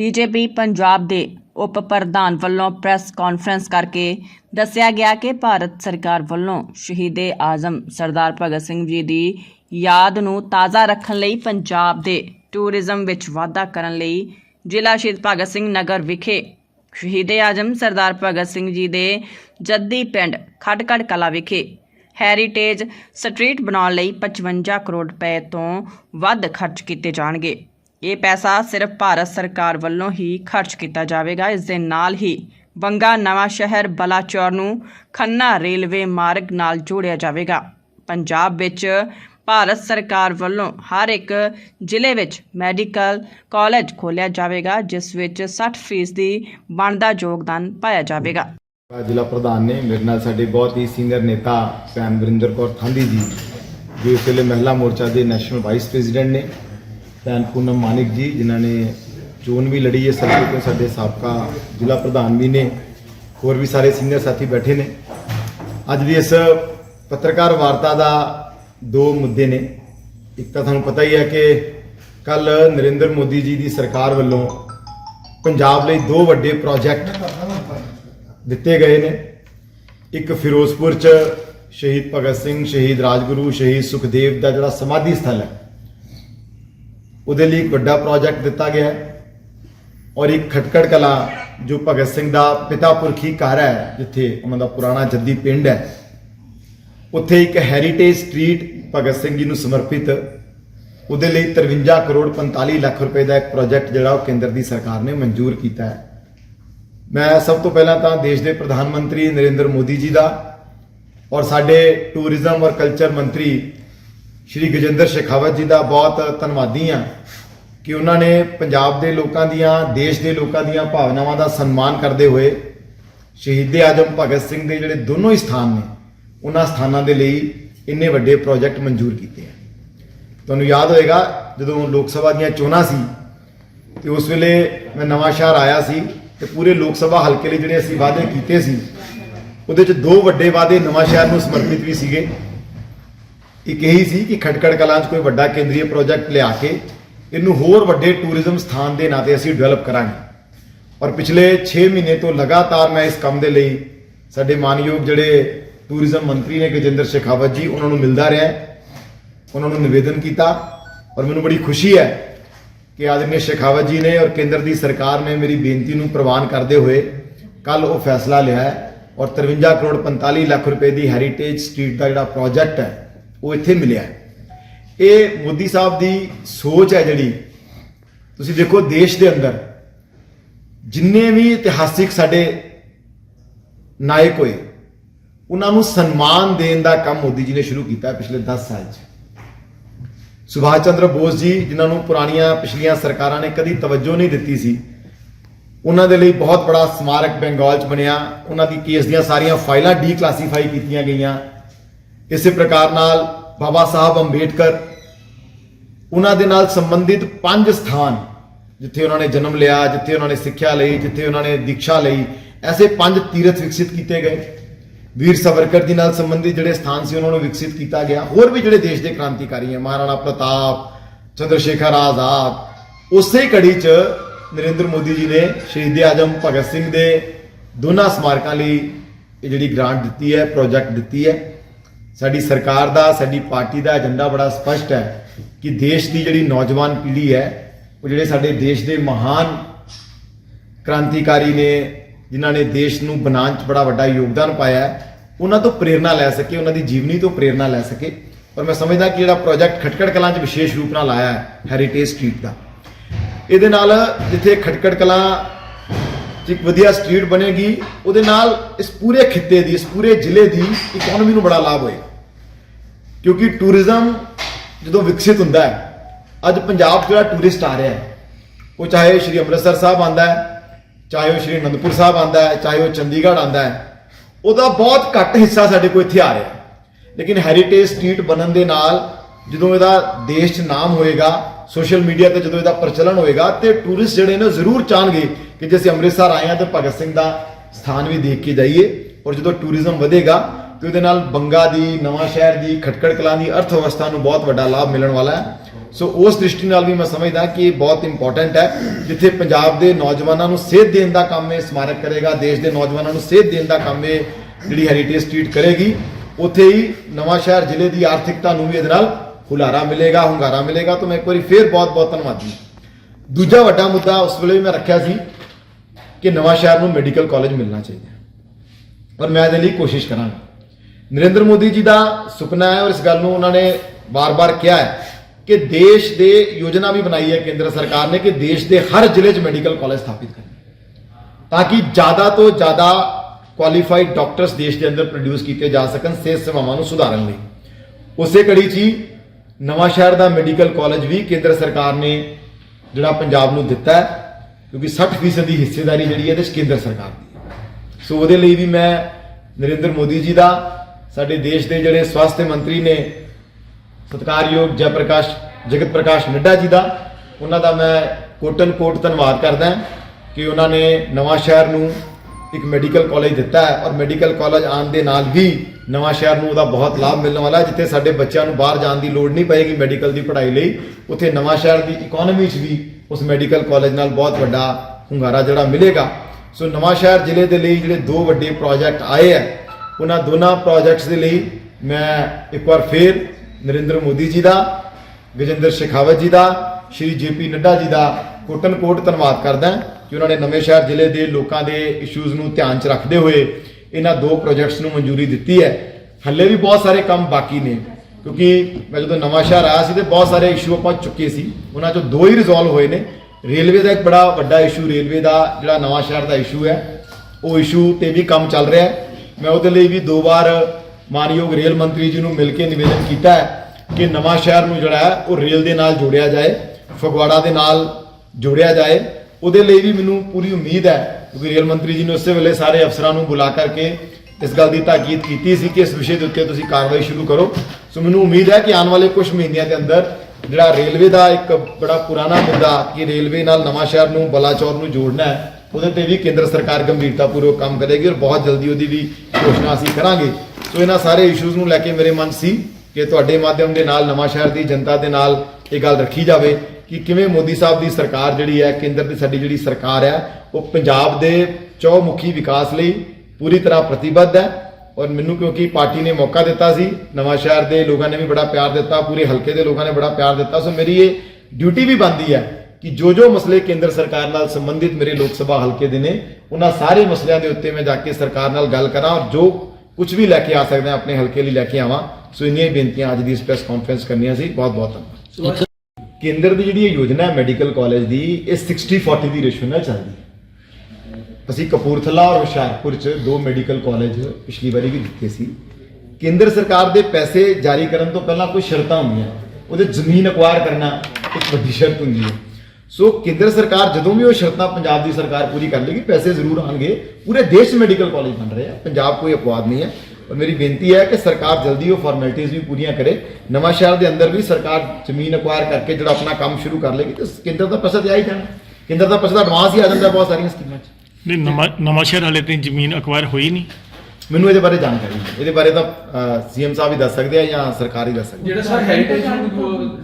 BJP Punjab ਦੇ ਉਪ ਪ੍ਰਧਾਨ ਵੱਲੋਂ ਪ੍ਰੈਸ ਕਾਨਫਰੰਸ ਕਰਕੇ ਦੱਸਿਆ ਗਿਆ ਕਿ ਭਾਰਤ ਸਰਕਾਰ ਵੱਲੋਂ ਸ਼ਹੀਦੇ ਆਜ਼ਮ ਸਰਦਾਰ ਭਗਤ ਸਿੰਘ ਜੀ ਦੀ ਯਾਦ ਨੂੰ ਤਾਜ਼ਾ ਰੱਖਣ ਲਈ ਪੰਜਾਬ ਦੇ ਟੂਰਿਜ਼ਮ ਵਿੱਚ ਵਾਧਾ ਕਰਨ ਲਈ ਜ਼ਿਲ੍ਹਾ ਸ਼ਹੀਦ ਭਗਤ ਸਿੰਘ ਨਗਰ ਵਿਖੇ ਸ਼ਹੀਦੇ ਆਜ਼ਮ ਸਰਦਾਰ ਭਗਤ ਸਿੰਘ ਜੀ ਦੇ ਜੱਦੀ ਪਿੰਡ ਖਟਕੜ ਕਲਾ ਵਿਖੇ ਹੈਰੀਟੇਜ ਸਟਰੀਟ ਬਣਾਉਣ ਲਈ 55 ਕਰੋੜ ਰੁਪਏ ਤੋਂ ਵੱਧ ਖਰਚ ਕੀਤੇ ਜਾਣਗੇ। ਇਹ ਪੈਸਾ ਸਿਰਫ ਭਾਰਤ ਸਰਕਾਰ ਵੱਲੋਂ ਹੀ ਖਰਚ ਕੀਤਾ ਜਾਵੇਗਾ। ਇਸ ਦੇ ਨਾਲ ਹੀ ਬੰਗਾ ਨਵਾਂ ਸ਼ਹਿਰ ਬਲਾਚੌਰ ਨੂੰ ਖੰਨਾ ਰੇਲਵੇ ਮਾਰਗ ਨਾਲ ਜੋੜਿਆ ਜਾਵੇਗਾ। ਪੰਜਾਬ ਵਿੱਚ ਭਾਰਤ ਸਰਕਾਰ ਵੱਲੋਂ ਹਰ ਇੱਕ ਜ਼ਿਲ੍ਹੇ ਵਿੱਚ ਮੈਡੀਕਲ ਕਾਲਜ ਖੋਲ੍ਹਿਆ ਜਾਵੇਗਾ, ਜਿਸ ਵਿੱਚ 60% ਦੀ ਬਣਦਾ ਯੋਗਦਾਨ ਪਾਇਆ ਜਾਵੇਗਾ। ਜ਼ਿਲ੍ਹਾ ਪ੍ਰਧਾਨ ਨੇ ਮੇਰੇ ਨਾਲ ਸਾਡੇ ਬਹੁਤ ਹੀ ਸੀਨੀਅਰ ਨੇਤਾ ਭੈਣ ਵਰਿੰਦਰ ਕੌਰ ਥਾਂਦੀ ਜੀ, ਜੋ ਇਸ ਵੇਲੇ ਮਹਿਲਾ ਮੋਰਚਾ ਦੇ ਨੈਸ਼ਨਲ ਵਾਈਸ ਪ੍ਰੈਜ਼ੀਡੈਂਟ ਨੇ। ਭੈਣ ਪੂਨਮ ਮਾਨਿਕ ਜੀ, ਜਿਨ੍ਹਾਂ ਨੇ ਚੋਣ ਵੀ ਲੜੀ ਹੈ ਸਰਕਾਰ ਤੋਂ, ਸਾਡੇ ਸਾਬਕਾ ਜ਼ਿਲ੍ਹਾ ਪ੍ਰਧਾਨ ਵੀ ਨੇ, ਹੋਰ ਵੀ ਸਾਰੇ ਸੀਨੀਅਰ ਸਾਥੀ ਬੈਠੇ ਨੇ। ਅੱਜ ਦੀ ਇਸ ਪੱਤਰਕਾਰ ਵਾਰਤਾ ਦਾ ਦੋ ਮੁੱਦੇ ਨੇ। ਇੱਕ ਤਾਂ ਤੁਹਾਨੂੰ ਪਤਾ ਹੀ ਹੈ ਕਿ ਕੱਲ ਨਰਿੰਦਰ ਮੋਦੀ ਜੀ ਦੀ ਸਰਕਾਰ ਵੱਲੋਂ ਪੰਜਾਬ ਲਈ ਦੋ ਵੱਡੇ ਪ੍ਰੋਜੈਕਟ ਦਿੱਤੇ ਗਏ ਨੇ। ਇੱਕ ਫਿਰੋਜ਼ਪੁਰ ਚ ਸ਼ਹੀਦ ਭਗਤ ਸਿੰਘ, ਸ਼ਹੀਦ ਰਾਜਗੁਰੂ, ਸ਼ਹੀਦ ਸੁਖਦੇਵ ਦਾ ਜਿਹੜਾ ਸਮਾਧੀ ਸਥਲ ਹੈ। ਉਹਦੇ ਲਈ ਇੱਕ ਵੱਡਾ ਪ੍ਰੋਜੈਕਟ ਦਿੱਤਾ ਗਿਆ ਹੈ ਔਰ ਇੱਕ ਖਟਕੜ ਕਲਾ ਜੋ ਭਗਤ ਸਿੰਘ ਦਾ ਪਿਤਾ ਪੁਰਖੀ ਘਰ ਹੈ, ਜਿੱਥੇ ਉਹਨਾਂ ਦਾ ਪੁਰਾਣਾ ਜੱਦੀ ਪਿੰਡ ਹੈ। ਉੱਥੇ ਇੱਕ ਹੈਰੀਟੇਜ ਸਟਰੀਟ ਭਗਤ ਸਿੰਘ ਜੀ ਨੂੰ ਸਮਰਪਿਤ, ਉਹਦੇ ਲਈ 53 ਕਰੋੜ 45 ਲੱਖ ਰੁਪਏ ਦਾ ਇੱਕ ਪ੍ਰੋਜੈਕਟ ਜਿਹੜਾ ਉਹ ਕੇਂਦਰ ਦੀ ਸਰਕਾਰ ਨੇ ਮਨਜ਼ੂਰ ਕੀਤਾ ਹੈ। ਮੈਂ ਸਭ ਤੋਂ ਪਹਿਲਾਂ ਤਾਂ ਦੇਸ਼ ਦੇ ਪ੍ਰਧਾਨ ਮੰਤਰੀ ਨਰਿੰਦਰ ਮੋਦੀ ਜੀ ਦਾ ਔਰ ਸਾਡੇ ਟੂਰਿਜ਼ਮ ਔਰ ਕਲਚਰ ਮੰਤਰੀ ਸ਼੍ਰੀ ਗਜਿੰਦਰ ਸ਼ੇਖਾਵਤ ਜੀ ਦਾ ਬਹੁਤ ਧੰਨਵਾਦੀ ਹਾਂ ਕਿ ਉਹਨਾਂ ਨੇ ਪੰਜਾਬ ਦੇ ਲੋਕਾਂ ਦੀਆਂ, ਦੇਸ਼ ਦੇ ਲੋਕਾਂ ਦੀਆਂ ਭਾਵਨਾਵਾਂ ਦਾ ਸਨਮਾਨ ਕਰਦੇ ਹੋਏ ਸ਼ਹੀਦੇ ਆਜਮ ਭਗਤ ਸਿੰਘ ਦੇ ਜਿਹੜੇ ਦੋਨੋਂ ਹੀ ਸਥਾਨ ਨੇ, ਉਹਨਾਂ ਸਥਾਨਾਂ ਦੇ ਲਈ ਇੰਨੇ ਵੱਡੇ ਪ੍ਰੋਜੈਕਟ ਮਨਜ਼ੂਰ ਕੀਤੇ ਆ। ਤੁਹਾਨੂੰ ਯਾਦ ਹੋਏਗਾ ਜਦੋਂ ਲੋਕ ਸਭਾ ਦੀਆਂ ਚੋਣਾਂ ਸੀ ਤੇ ਉਸ ਵੇਲੇ ਮੈਂ ਨਵਾਂ ਸ਼ਹਿਰ ਆਇਆ ਸੀ ਤੇ ਪੂਰੇ ਲੋਕ ਸਭਾ ਹਲਕੇ ਲਈ ਜਿਹੜੇ ਅਸੀਂ ਵਾਅਦੇ ਕੀਤੇ ਸੀ, ਉਹਦੇ ਚ ਦੋ ਵੱਡੇ ਵਾਅਦੇ ਨਵਾਂ ਸ਼ਹਿਰ ਨੂੰ ਸਮਰਪਿਤ ਵੀ ਸੀਗੇ। ਇੱਕ ਇਹੀ ਸੀ ਕਿ ਖਟਕੜ ਕਲਾਂ 'ਚ ਕੋਈ ਵੱਡਾ ਕੇਂਦਰੀ ਪ੍ਰੋਜੈਕਟ ਲਿਆ ਕੇ ਇਹਨੂੰ ਹੋਰ ਵੱਡੇ ਟੂਰਿਜ਼ਮ ਸਥਾਨ ਦੇ ਨਾਂ ਤੇ ਅਸੀਂ ਡਿਵੈਲਪ ਕਰਾਂਗੇ। ਔਰ ਪਿਛਲੇ 6 ਮਹੀਨੇ ਤੋਂ ਲਗਾਤਾਰ ਮੈਂ ਇਸ ਕੰਮ ਦੇ ਲਈ ਸਾਡੇ ਮਾਨਯੋਗ ਜਿਹੜੇ ਟੂਰਿਜ਼ਮ ਮੰਤਰੀ ਨੇ ਗਜਿੰਦਰ ਸ਼ੇਖਾਵਤ ਜੀ, ਉਹਨਾਂ ਨੂੰ ਮਿਲਦਾ ਰਿਹਾ ਉਹਨਾਂ ਨੂੰ ਨਿਵੇਦਨ ਕੀਤਾ ਔਰ ਮੈਨੂੰ ਬੜੀ ਖੁਸ਼ੀ ਹੈ ਕਿ ਆਦਰਨੀ ਸ਼ੇਖਾਵਤ ਜੀ ਨੇ ਔਰ ਕੇਂਦਰ ਦੀ ਸਰਕਾਰ ਨੇ ਮੇਰੀ ਬੇਨਤੀ ਨੂੰ ਪ੍ਰਵਾਨ ਕਰਦੇ ਹੋਏ ਕੱਲ ਉਹ ਫੈਸਲਾ ਲਿਆ ਹੈ ਔਰ 53 ਕਰੋੜ 45 ਲੱਖ ਰੁਪਏ ਦੀ ਹੈਰੀਟੇਜ ਸਟਰੀਟ ਦਾ ਜਿਹੜਾ ਪ੍ਰੋਜੈਕਟ ਹੈ ਉਹ ਇੱਥੇ ਮਿਲਿਆ ਇਹ ਮੋਦੀ ਸਾਹਿਬ ਦੀ ਸੋਚ ਹੈ ਜਿਹੜੀ। ਤੁਸੀਂ ਦੇਖੋ ਦੇਸ਼ ਦੇ ਅੰਦਰ ਜਿੰਨੇ ਵੀ ਇਤਿਹਾਸਿਕ ਸਾਡੇ ਨਾਇਕ ਹੋਏ, ਉਹਨਾਂ ਨੂੰ ਸਨਮਾਨ ਦੇਣ ਦਾ ਕੰਮ ਮੋਦੀ ਜੀ ਨੇ ਸ਼ੁਰੂ ਕੀਤਾ ਪਿਛਲੇ 10 ਸਾਲ 'ਚ। ਸੁਭਾਸ਼ ਚੰਦਰ ਬੋਸ ਜੀ, ਜਿਨ੍ਹਾਂ ਨੂੰ ਪੁਰਾਣੀਆਂ ਪਿਛਲੀਆਂ ਸਰਕਾਰਾਂ ਨੇ ਕਦੀ ਤਵੱਜੋ ਨਹੀਂ ਦਿੱਤੀ ਸੀ, ਉਹਨਾਂ ਦੇ ਲਈ ਬਹੁਤ ਬੜਾ ਸਮਾਰਕ ਬੰਗਾਲ 'ਚ ਬਣਿਆ। ਉਹਨਾਂ ਦੀ ਕੇਸ ਦੀਆਂ ਸਾਰੀਆਂ ਫਾਈਲਾਂ ਡੀਕਲਾਸੀਫਾਈ ਕੀਤੀਆਂ ਗਈਆਂ। ਇਸੇ ਪ੍ਰਕਾਰ ਨਾਲ ਬਾਬਾ ਸਾਹਿਬ ਅੰਬੇਡਕਰ ਉਹਨਾਂ ਦੇ ਨਾਲ ਸੰਬੰਧਿਤ ਪੰਜ ਸਥਾਨ ਜਿੱਥੇ ਉਹਨਾਂ ਨੇ ਜਨਮ ਲਿਆ, ਜਿੱਥੇ ਉਹਨਾਂ ਨੇ ਸਿੱਖਿਆ ਲਈ, ਜਿੱਥੇ ਉਹਨਾਂ ਨੇ ਦੀਕਸ਼ਾ ਲਈ, ਐਸੇ ਪੰਜ ਤੀਰਥ ਵਿਕਸਿਤ ਕੀਤੇ ਗਏ। ਵੀਰ ਸਵਰਕਰ ਜੀ ਨਾਲ ਸੰਬੰਧਿਤ ਜਿਹੜੇ ਸਥਾਨ ਸੀ, ਉਹਨਾਂ ਨੂੰ ਵਿਕਸਿਤ ਕੀਤਾ ਗਿਆ। ਹੋਰ ਵੀ ਜਿਹੜੇ ਦੇਸ਼ ਦੇ ਕ੍ਰਾਂਤੀਕਾਰੀ ਹੈ, ਮਹਾਰਾਣਾ ਪ੍ਰਤਾਪ ਚੰਦਰ ਸ਼ੇਖਰ ਆਜ਼ਾਦ, ਉਸੇ ਕੜੀ 'ਚ ਨਰਿੰਦਰ ਮੋਦੀ ਜੀ ਨੇ ਸ਼ਹੀਦ ਆਜਮ ਭਗਤ ਸਿੰਘ ਦੇ ਦੋਨਾਂ ਸਮਾਰਕਾਂ ਲਈ ਇਹ ਜਿਹੜੀ ਗ੍ਰਾਂਟ ਦਿੱਤੀ ਹੈ ਪ੍ਰੋਜੈਕਟ ਦਿੱਤੀ ਹੈ। ਸਾਡੀ ਸਰਕਾਰ ਦਾ, ਸਾਡੀ ਪਾਰਟੀ ਦਾ ਏਜੰਡਾ ਬੜਾ ਸਪਸ਼ਟ ਹੈ ਕਿ ਦੇਸ਼ ਦੀ ਜਿਹੜੀ ਨੌਜਵਾਨ ਪੀੜ੍ਹੀ ਹੈ, ਉਹ ਜਿਹੜੇ ਸਾਡੇ ਦੇਸ਼ ਦੇ ਮਹਾਨ ਕ੍ਰਾਂਤੀਕਾਰੀ ਨੇ, ਜਿਨ੍ਹਾਂ ਨੇ ਦੇਸ਼ ਨੂੰ ਬਣਾਉਣ 'ਚ ਬੜਾ ਵੱਡਾ ਯੋਗਦਾਨ ਪਾਇਆ ਹੈ, ਉਹਨਾਂ ਤੋਂ ਪ੍ਰੇਰਣਾ ਲੈ ਸਕੇ, ਉਹਨਾਂ ਦੀ ਜੀਵਨੀ ਤੋਂ ਪ੍ਰੇਰਣਾ ਲੈ ਸਕੇ। ਔਰ ਮੈਂ ਸਮਝਦਾ ਕਿ ਜਿਹੜਾ ਪ੍ਰੋਜੈਕਟ ਖਟਕੜ ਕਲਾਂ 'ਚ ਵਿਸ਼ੇਸ਼ ਰੂਪ ਨਾਲ ਆਇਆ ਹੈ ਹੈਰੀਟੇਜ ਸਟਰੀਟ ਦਾ। ਇਹਦੇ ਨਾਲ ਜਿੱਥੇ ਖਟਕੜ ਕਲਾਂ 'ਚ ਇੱਕ ਵਧੀਆ ਸਟਰੀਟ ਬਣੇਗੀ, ਉਹਦੇ ਨਾਲ ਇਸ ਪੂਰੇ ਖਿੱਤੇ ਦੀ, ਇਸ ਪੂਰੇ ਜ਼ਿਲ੍ਹੇ ਦੀ ਇਕਨੋਮੀ ਨੂੰ ਬੜਾ ਲਾਭ ਹੋਏਗਾ। ਕਿਉਂਕਿ ਟੂਰਿਜ਼ਮ ਜਦੋਂ ਵਿਕਸਿਤ ਹੁੰਦਾ ਹੈ, ਅੱਜ ਪੰਜਾਬ 'ਚ ਜਿਹੜਾ ਟੂਰਿਸਟ ਆ ਰਿਹਾ ਹੈ, ਉਹ ਚਾਹੇ ਸ਼੍ਰੀ ਅੰਮ੍ਰਿਤਸਰ ਸਾਹਿਬ ਆਂਦਾ ਹੈ, ਚਾਹੇ ਉਹ ਸ਼੍ਰੀ ਅਨੰਦਪੁਰ ਸਾਹਿਬ ਆਂਦਾ ਹੈ, ਚਾਹੇ ਉਹ ਚੰਡੀਗੜ੍ਹ ਆਂਦਾ ਹੈ, ਉਹਦਾ ਬਹੁਤ ਘੱਟ ਹਿੱਸਾ ਸਾਡੇ ਕੋਲ ਇੱਥੇ ਆ ਰਿਹਾ ਲੇਕਿਨ ਹੈਰੀਟੇਜ ਸਟਰੀਟ ਬਣਨ ਦੇ ਨਾਲ ਜਦੋਂ ਇਹਦਾ ਦੇਸ਼ 'ਚ ਨਾਮ ਹੋਏਗਾ ਸੋਸ਼ਲ ਮੀਡੀਆ ਤੇ ਜਦੋਂ ਇਹਦਾ ਪ੍ਰਚਲਨ ਹੋਏਗਾ, ਤੇ ਟੂਰਿਸਟ ਜਿਹੜੇ ਨੇ ਜ਼ਰੂਰ ਚਾਹਣਗੇ ਕਿ ਜੇ ਅਸੀਂ ਅੰਮ੍ਰਿਤਸਰ ਆਏ ਹਾਂ, ਤੇ ਭਗਤ ਸਿੰਘ ਦਾ ਸਥਾਨ ਵੀ ਦੇਖ ਕੇ ਜਾਈਏ ਔਰ ਜਦੋਂ ਟੂਰਿਜ਼ਮ ਵਧੇਗਾ ਤੇ ਉਹਦੇ ਨਾਲ ਬੰਗਾ ਦੀ, ਨਵਾਂ ਸ਼ਹਿਰ ਦੀ, ਖਟਕੜ ਕਲਾਂ ਦੀ ਅਰਥ ਵਿਵਸਥਾ ਨੂੰ ਬਹੁਤ ਵੱਡਾ ਲਾਭ ਮਿਲਣ ਵਾਲਾ ਹੈ। ਸੋ ਉਸ ਦ੍ਰਿਸ਼ਟੀ ਨਾਲ ਵੀ ਮੈਂ ਸਮਝਦਾ ਕਿ ਇਹ ਬਹੁਤ ਇੰਪੋਰਟੈਂਟ ਹੈ, ਜਿੱਥੇ ਪੰਜਾਬ ਦੇ ਨੌਜਵਾਨਾਂ ਨੂੰ ਸੇਧ ਦੇਣ ਦਾ ਕੰਮ ਇਹ ਸਮਾਰਕ ਕਰੇਗਾ, ਦੇਸ਼ ਦੇ ਨੌਜਵਾਨਾਂ ਨੂੰ ਸੇਧ ਦੇਣ ਦਾ ਕੰਮ ਇਹ ਜਿਹੜੀ ਹੈਰੀਟੇਜ ਸਟਰੀਟ ਕਰੇਗੀ। ਉੱਥੇ ਹੀ ਨਵਾਂ ਸ਼ਹਿਰ ਜ਼ਿਲ੍ਹੇ ਦੀ ਆਰਥਿਕਤਾ ਨੂੰ ਵੀ ਇਹਦੇ ਨਾਲ ਹੁਲਾਰਾ ਮਿਲੇਗਾ, ਹੁੰਗਾਰਾ ਮਿਲੇਗਾ। ਤਾਂ ਮੈਂ ਇੱਕ ਵਾਰੀ ਫੇਰ ਬਹੁਤ ਬਹੁਤ ਧੰਨਵਾਦੀ ਦੂਜਾ ਵੱਡਾ ਮੁੱਦਾ ਉਸ ਵੇਲੇ ਵੀ ਮੈਂ ਰੱਖਿਆ ਸੀ ਕਿ ਨਵਾਂ ਸ਼ਹਿਰ ਨੂੰ ਮੈਡੀਕਲ ਕਾਲਜ ਮਿਲਣਾ ਚਾਹੀਦਾ ਪਰ ਮੈਂ ਇਹਦੇ ਲਈ ਕੋਸ਼ਿਸ਼ ਕਰਾਂਗਾ। ਨਰਿੰਦਰ ਮੋਦੀ ਜੀ ਦਾ ਸੁਪਨਾ ਹੈ ਔਰ ਇਸ ਗੱਲ ਨੂੰ ਉਹਨਾਂ ਨੇ ਵਾਰ ਵਾਰ ਕਿਹਾ ਹੈ ਕਿ ਦੇਸ਼ ਦੇ ਯੋਜਨਾ ਵੀ ਬਣਾਈ ਹੈ ਕੇਂਦਰ ਸਰਕਾਰ ਨੇ ਕਿ ਦੇਸ਼ ਦੇ ਹਰ ਜ਼ਿਲ੍ਹੇ 'ਚ ਮੈਡੀਕਲ ਕਾਲਜ ਸਥਾਪਿਤ ਕਰਨਾ। ਤਾਂ ਕਿ ਜ਼ਿਆਦਾ ਤੋਂ ਜ਼ਿਆਦਾ ਕੁਆਲੀਫਾਈਡ ਡਾਕਟਰਸ ਦੇਸ਼ ਦੇ ਅੰਦਰ ਪ੍ਰੋਡਿਊਸ ਕੀਤੇ ਜਾ ਸਕਣ, ਸਿਹਤ ਸੇਵਾਵਾਂ ਨੂੰ ਸੁਧਾਰਨ ਲਈ। ਉਸੇ ਕੜੀ 'ਚ ਹੀ ਨਵਾਂ ਸ਼ਹਿਰ ਦਾ ਮੈਡੀਕਲ ਕਾਲਜ ਵੀ ਕੇਂਦਰ ਸਰਕਾਰ ਨੇ ਜਿਹੜਾ ਪੰਜਾਬ ਨੂੰ ਦਿੱਤਾ ਹੈ, ਕਿਉਂਕਿ 60% ਦੀ ਹਿੱਸੇਦਾਰੀ ਜਿਹੜੀ ਹੈ ਇਹਦੇ 'ਚ ਕੇਂਦਰ ਸਰਕਾਰ ਦੀ ਸੋ ਉਹਦੇ ਲਈ ਵੀ ਮੈਂ ਨਰਿੰਦਰ ਮੋਦੀ ਜੀ ਦਾ ਸਾਡੇ ਦੇਸ਼ ਦੇ ਜਿਹੜੇ ਸਵਾਸਥ ਮੰਤਰੀ ਨੇ, ਸਤਿਕਾਰਯੋਗ ਜੈ ਪ੍ਰਕਾਸ਼ ਜਗਤ ਪ੍ਰਕਾਸ਼ ਨੱਡਾ ਜੀ ਦਾ, ਉਹਨਾਂ ਦਾ ਮੈਂ ਕੋਟਨ ਕੋਟ ਧੰਨਵਾਦ ਕਰਦਾ ਕਿ ਉਹਨਾਂ ਨੇ ਨਵਾਂ ਸ਼ਹਿਰ ਨੂੰ ਇੱਕ ਮੈਡੀਕਲ ਕਾਲਜ ਦਿੱਤਾ ਹੈ ਔਰ ਮੈਡੀਕਲ ਕਾਲਜ ਆਉਣ ਦੇ ਨਾਲ ਵੀ ਨਵਾਂ ਸ਼ਹਿਰ ਨੂੰ ਉਹਦਾ ਬਹੁਤ ਲਾਭ ਮਿਲਣ ਵਾਲਾ ਹੈ, ਜਿੱਥੇ ਸਾਡੇ ਬੱਚਿਆਂ ਨੂੰ ਬਾਹਰ ਜਾਣ ਦੀ ਲੋੜ ਨਹੀਂ ਪਏਗੀ ਮੈਡੀਕਲ ਦੀ ਪੜ੍ਹਾਈ ਲਈ, ਉੱਥੇ ਨਵਾਂ ਸ਼ਹਿਰ ਦੀ ਇਕਨੋਮੀ 'ਚ ਵੀ ਉਸ ਮੈਡੀਕਲ ਕਾਲਜ ਨਾਲ ਬਹੁਤ ਵੱਡਾ ਹੁੰਗਾਰਾ ਜਿਹੜਾ ਮਿਲੇਗਾ। ਸੋ ਨਵਾਂ ਸ਼ਹਿਰ ਜ਼ਿਲ੍ਹੇ ਦੇ ਲਈ ਜਿਹੜੇ ਦੋ ਵੱਡੇ ਪ੍ਰੋਜੈਕਟ ਆਏ ਹੈ ਉਹਨਾਂ ਦੋਨਾਂ ਪ੍ਰੋਜੈਕਟਸ ਦੇ ਲਈ ਮੈਂ ਇੱਕ ਵਾਰ ਫੇਰ ਨਰਿੰਦਰ ਮੋਦੀ ਜੀ ਦਾ, ਗਜਿੰਦਰ ਸ਼ੇਖਾਵਤ ਜੀ ਦਾ, ਸ਼੍ਰੀ ਜੇਪੀ ਨੱਡਾ ਜੀ ਦਾ ਕੋਟਨ ਕੋਟ ਧੰਨਵਾਦ ਕਰਦਾ ਕਿ ਉਹਨਾਂ ਨੇ ਨਵੇਂ ਸ਼ਹਿਰ ਜ਼ਿਲ੍ਹੇ ਦੇ ਲੋਕਾਂ ਦੇ ਇਸ਼ੂਜ਼ ਨੂੰ ਧਿਆਨ 'ਚ ਰੱਖਦੇ ਹੋਏ ਇਹਨਾਂ ਦੋ ਪ੍ਰੋਜੈਕਟਸ ਨੂੰ ਮਨਜ਼ੂਰੀ ਦਿੱਤੀ ਹੈ। ਹੱਲੇ ਵੀ ਬਹੁਤ ਸਾਰੇ ਕੰਮ ਬਾਕੀ ਨੇ, ਕਿਉਂਕਿ ਮੈਂ ਜਦੋਂ ਨਵਾਂ ਸ਼ਹਿਰ ਆਇਆ ਸੀ ਤੇ ਬਹੁਤ ਸਾਰੇ ਇਸ਼ੂ ਆਪਾਂ ਚੁੱਕੇ ਸੀ। ਉਹਨਾਂ 'ਚੋਂ ਦੋ ਹੀ ਰਿਜ਼ੋਲਵ ਹੋਏ ਨੇ। ਰੇਲਵੇ ਦਾ ਇੱਕ ਬੜਾ ਵੱਡਾ ਇਸ਼ੂ ਰੇਲਵੇ ਦਾ ਜਿਹੜਾ ਨਵਾਂ ਸ਼ਹਿਰ ਦਾ ਇਸ਼ੂ ਹੈ, ਉਹ ਇਸ਼ੂ ਤੇ ਵੀ ਕੰਮ ਚੱਲ ਰਿਹਾ ਹੈ। ਮੈਂ ਉਹਦੇ ਲਈ ਵੀ ਦੋ ਵਾਰ ਮਾਨਯੋਗ ਰੇਲ ਮੰਤਰੀ ਜੀ ਨੂੰ ਮਿਲ ਕੇ ਨਿਵੇਦਨ ਕੀਤਾ ਹੈ ਕਿ ਨਵਾਂ ਸ਼ਹਿਰ ਨੂੰ ਜਿਹੜਾ ਹੈ, ਉਹ ਰੇਲ ਦੇ ਨਾਲ ਜੋੜਿਆ ਜਾਏ, ਫਗਵਾੜਾ ਦੇ ਨਾਲ ਜੋੜਿਆ ਜਾਏ। ਉਹਦੇ ਲਈ ਵੀ ਮੈਨੂੰ ਪੂਰੀ ਉਮੀਦ ਹੈ ਕਿਉਂਕਿ ਰੇਲ ਮੰਤਰੀ ਜੀ ਨੇ ਉਸੇ ਵੇਲੇ ਸਾਰੇ ਅਫਸਰਾਂ ਨੂੰ ਬੁਲਾ ਕਰਕੇ ਇਸ ਗੱਲ ਦੀ ਤਾਕੀਦ ਕੀਤੀ ਸੀ ਕਿ ਇਸ ਵਿਸ਼ੇ ਦੇ ਉੱਤੇ ਤੁਸੀਂ ਕਾਰਵਾਈ ਸ਼ੁਰੂ ਕਰੋ। ਸੋ ਮੈਨੂੰ ਉਮੀਦ ਹੈ ਕਿ ਆਉਣ ਵਾਲੇ ਕੁਝ ਮਹੀਨਿਆਂ ਦੇ ਅੰਦਰ ਜਿਹੜਾ ਰੇਲਵੇ ਦਾ ਇੱਕ ਬੜਾ ਪੁਰਾਣਾ ਮੁੱਦਾ ਕਿ ਰੇਲਵੇ ਨਾਲ ਨਵਾਂ ਸ਼ਹਿਰ ਨੂੰ, ਬਲਾਚੌਰ ਨੂੰ ਜੋੜਨਾ ਹੈ ਉਹਦੇ ਤੇ ਵੀ ਕੇਂਦਰ ਸਰਕਾਰ ਗੰਭੀਰਤਾਪੂਰਵਕ ਕੰਮ ਕਰੇਗੀ ਔਰ ਬਹੁਤ ਜਲਦੀ ਉਹਦੀ ਵੀ ਘੋਸ਼ਣਾ ਅਸੀਂ ਕਰਾਂਗੇ। ਸੋ ਇਹਨਾਂ ਸਾਰੇ ਇਸ਼ੂਜ਼ ਨੂੰ ਲੈ ਕੇ ਮੇਰੇ ਮਨ ਸੀ ਕਿ ਤੁਹਾਡੇ ਮਾਧਿਅਮ ਦੇ ਨਾਲ, ਨਵਾਂ ਸ਼ਹਿਰ ਦੀ ਜਨਤਾ ਦੇ ਨਾਲ ਇਹ ਗੱਲ ਰੱਖੀ ਜਾਵੇ ਕਿ ਕਿਵੇਂ ਮੋਦੀ ਸਾਹਿਬ ਦੀ ਸਰਕਾਰ ਜਿਹੜੀ ਹੈ, ਕੇਂਦਰ ਦੀ ਸਾਡੀ ਜਿਹੜੀ ਸਰਕਾਰ ਹੈ, ਉਹ ਪੰਜਾਬ ਦੇ ਚੌਮੁਖੀ ਵਿਕਾਸ ਲਈ ਪੂਰੀ ਤਰ੍ਹਾਂ ਪ੍ਰਤੀਬੱਧ ਹੈ ਔਰ ਮੈਨੂੰ ਕਿਉਂਕਿ ਪਾਰਟੀ ਨੇ ਮੌਕਾ ਦਿੱਤਾ ਸੀ, ਨਵਾਂ ਸ਼ਹਿਰ ਦੇ ਲੋਕਾਂ ਨੇ ਵੀ ਬੜਾ ਪਿਆਰ ਦਿੱਤਾ, ਪੂਰੇ ਹਲਕੇ ਦੇ ਲੋਕਾਂ ਨੇ ਬੜਾ ਪਿਆਰ ਦਿੱਤਾ, ਸੋ ਮੇਰੀ ਇਹ ਡਿਊਟੀ ਵੀ ਬਣਦੀ ਹੈ ਕਿ ਜੋ ਜੋ ਮਸਲੇ ਕੇਂਦਰ ਸਰਕਾਰ ਨਾਲ ਸੰਬੰਧਿਤ ਮੇਰੇ ਲੋਕ ਸਭਾ ਹਲਕੇ ਦੇ ਨੇ ਉਹਨਾਂ ਸਾਰੇ ਮਸਲਿਆਂ ਦੇ ਉੱਤੇ ਮੈਂ ਜਾ ਕੇ ਸਰਕਾਰ ਨਾਲ ਗੱਲ ਕਰਾਂ ਔਰ ਜੋ ਕੁਝ ਵੀ ਲੈ ਕੇ ਆ ਸਕਦੇ ਆਪਣੇ ਹਲਕੇ ਲਈ ਲੈ ਕੇ ਆਵਾਂ। ਸੋ ਇੰਨੀਆਂ ਹੀ ਬੇਨਤੀਆਂ ਅੱਜ ਦੀ ਇਸ ਪ੍ਰੈਸ ਕਾਨਫਰੰਸ ਕਰਨੀਆਂ ਸੀ। ਬਹੁਤ ਬਹੁਤ ਧੰਨਵਾਦ। ਕੇਂਦਰ ਦੀ ਜਿਹੜੀ ਇਹ ਯੋਜਨਾ ਹੈ ਮੈਡੀਕਲ ਕਾਲਜ ਦੀ ਇਹ 60 40 ਦੀ ਰੇਸ਼ੋ ਨਾਲ ਚੱਲਦੀ ਹੈ। ਅਸੀਂ ਕਪੂਰਥਲਾ ਔਰ ਹੁਸ਼ਿਆਰਪੁਰ ਚ ਦੋ ਮੈਡੀਕਲ ਕਾਲਜ ਪਿਛਲੀ ਵਾਰੀ ਵੀ ਦਿੱਤੇ ਸੀ। ਕੇਂਦਰ ਸਰਕਾਰ ਦੇ ਪੈਸੇ ਜਾਰੀ ਕਰਨ ਤੋਂ ਪਹਿਲਾਂ ਕੁਝ ਸ਼ਰਤਾਂ ਹੁੰਦੀਆਂ। ਉਹਦੇ ਜ਼ਮੀਨ ਅਕਵਾਇਰ ਕਰਨਾ ਇੱਕ ਵੱਡੀ ਸ਼ਰਤ ਹੁੰਦੀ ਹੈ। ਸੋ ਕੇਂਦਰ ਸਰਕਾਰ ਜਦੋਂ ਵੀ ਉਹ ਸ਼ਰਤਾਂ ਪੰਜਾਬ ਦੀ ਸਰਕਾਰ ਪੂਰੀ ਕਰ ਲੇਗੀ, ਪੈਸੇ ਜ਼ਰੂਰ ਆਣਗੇ। ਪੂਰੇ ਦੇਸ਼ ਮੈਡੀਕਲ ਕਾਲਜ ਬਣ ਰਹੇ ਆ। ਪੰਜਾਬ ਕੋਈ ਅਪਵਾਦ ਨਹੀਂ ਹੈ। ਔਰ ਮੇਰੀ ਬੇਨਤੀ ਹੈ ਕਿ ਸਰਕਾਰ ਜਲਦੀ ਉਹ ਫਾਰਮੈਲਿਟੀਆਂ ਵੀ ਪੂਰੀਆਂ ਕਰੇ। ਨਵਾਂ ਸ਼ਹਿਰ ਦੇ ਅੰਦਰ ਵੀ ਸਰਕਾਰ ਜ਼ਮੀਨ ਅਕਵਾਇਰ ਕਰਕੇ ਜਿਹੜਾ ਆਪਣਾ ਕੰਮ ਸ਼ੁਰੂ ਕਰ ਲੇਗੀ, ਤੇ ਕੇਂਦਰ ਦਾ ਪੈਸਾ ਤੇ ਆ ਹੀ ਜਾਣਾ। ਕੇਂਦਰ ਦਾ ਪੈਸਾ ਦਾ ਐਡਵਾਂਸ ਹੀ ਆ ਜਾਂਦਾ ਬਹੁਤ ਸਾਰੀਆਂ ਸਕੀਮਾਂ 'ਚ। ਨਹੀਂ, ਨਵਾਂ ਨਵਾਂ ਸ਼ਹਿਰ ਵਾਲੇ ਤੇ ਜ਼ਮੀਨ ਅਕਵਾਇਰ ਹੋਈ ਨਹੀਂ। ਮੈਨੂੰ ਇਹਦੇ ਬਾਰੇ ਜਾਣਕਾਰੀ ਨਹੀਂ ਇਹਦੇ ਬਾਰੇ ਤਾਂ ਸੀਐਮ ਸਾਹਿਬ ਹੀ ਦੱਸ ਸਕਦੇ ਆ ਜਾਂ ਸਰਕਾਰ ਹੀ ਦੱਸ ਸਕਦੀ ਹੈ ਜਿਹੜਾ ਸਰ ਹੈਰੀਟੇਜ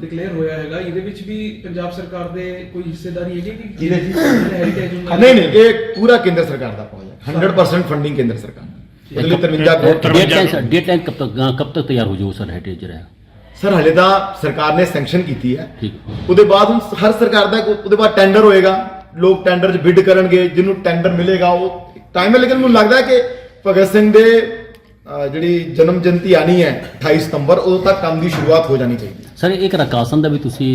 ਡਿਕਲੇਅਰ ਹੋਇਆ ਹੈਗਾ ਇਹਦੇ ਵਿੱਚ ਵੀ ਪੰਜਾਬ ਸਰਕਾਰ ਦੇ ਕੋਈ ਹਿੱਸੇਦਾਰੀ ਹੈਗੀ ਕਿ ਇਹਦੇ ਹੈਰੀਟੇਜ ਨਹੀਂ ਨਹੀਂ ਇਹ ਪੂਰਾ ਕੇਂਦਰ ਸਰਕਾਰ ਦਾ ਪਹੁੰਚ 100% ਫੰਡਿੰਗ ਕੇਂਦਰ ਸਰਕਾਰ ਮਤਲਬ 53 ਕਰੋੜ ਡੇਟ ਕਬ ਤੱਕ ਤਿਆਰ ਹੋ ਜਾਊ ਸਰ ਹੈਰੀਟੇਜ ਜਿਹੜਾ? ਸਰ ਹਲੇ ਤਾਂ ਸਰਕਾਰ ਨੇ ਸੈਂਕਸ਼ਨ ਕੀਤੀ ਹੈ। ਉਹਦੇ ਬਾਅਦ ਹਰ ਸਰਕਾਰ ਦਾ ਉਹਦੇ ਬਾਅਦ ਟੈਂਡਰ ਹੋਏਗਾ। ਲੋਕ ਟੈਂਡਰ 'ਚ ਬਿਡ ਕਰਨਗੇ ਜਿਹਨੂੰ ਟੈਂਡਰ ਮਿਲੇਗਾ ਉਹ ਟਾਈਮ ਹੈ ਲੇਕਿਨ ਮੈਨੂੰ ਲੱਗਦਾ ਹੈ ਕਿ ਭਗਤ ਸਿੰਘ ਦੇ ਜਿਹੜੀ ਜਨਮ ਜਯੰਤੀ ਆਣੀ ਹੈ 28 ਸਤੰਬਰ ਉਦੋਂ ਤੱਕ ਕੰਮ ਦੀ ਸ਼ੁਰੂਆਤ ਹੋ ਜਾਣੀ ਚਾਹੀਦੀ ਹੈ। ਸਰ ਇੱਕ ਰਕਾਸਨ ਦਾ ਵੀ ਤੁਸੀਂ